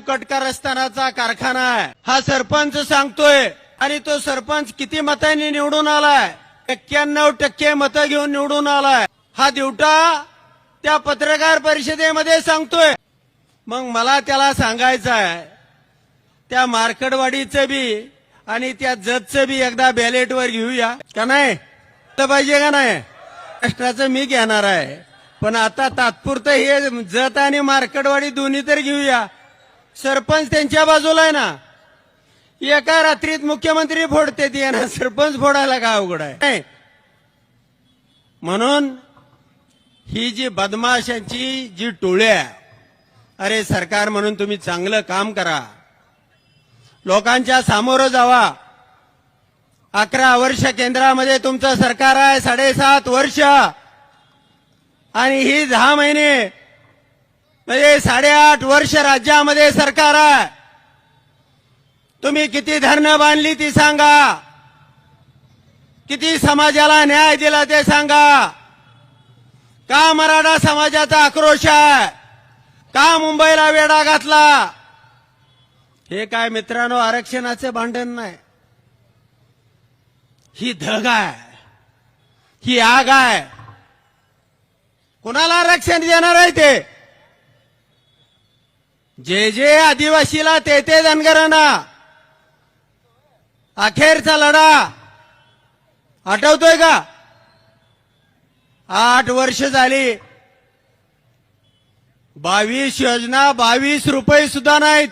साहेब कटकारस्थानाचा कारखाना आहे. हा सरपंच सांगतोय आणि तो सरपंच किती मतांनी निवडून आलाय? एक्क्याण्णव टक्के मतं घेऊन निवडून आलाय. हा दिवटा त्या पत्रकार परिषदेमध्ये सांगतोय. मग मला त्याला सांगायचं आहे त्या मार्कडवाडीचं बी आणि त्या जतचं बी एकदा बॅलेटवर घेऊया. का नाही? तर पाहिजे का नाही? महाराष्ट्राचं मी घेणार आहे. पण आता तात्पुरतं हे जत आणि मार्कडवाडी दोन्ही तर घेऊया. सरपंच त्यांच्या बाजूला आहे ना. एका रात्रीत मुख्यमंत्री फोडते ती ना सरपंच फोडायला का अवघड आहे? म्हणून ही जी बदमाशांची जी टोळ्या अरे सरकार म्हणून तुम्ही चांगलं काम करा. लोकांच्या सामोरं जावा. अकरा वर्ष केंद्रामध्ये तुमचं सरकार आहे साडेसात वर्ष. आणि ही दहा महिने म्हणजे साडेआठ वर्ष राज्यामध्ये सरकार आहे. तुम्ही किती धरणं बांधली ती सांगा. किती समाजाला न्याय दिला ते सांगा. का मराठा समाजाचा आक्रोश आहे? का मुंबईला वेढा घातला? हे काय मित्रांनो आरक्षणाचे भांडण नाही. ही धग आहे. ही आग आहे. कोणाला आरक्षण देणार आहे ते? जे जे आदिवासीला ते ते धनगरांना. अखेरचा लढा. आठवतोय का? आठ वर्ष झाली. बावीस योजना बावीस रुपये सुद्धा नाहीत.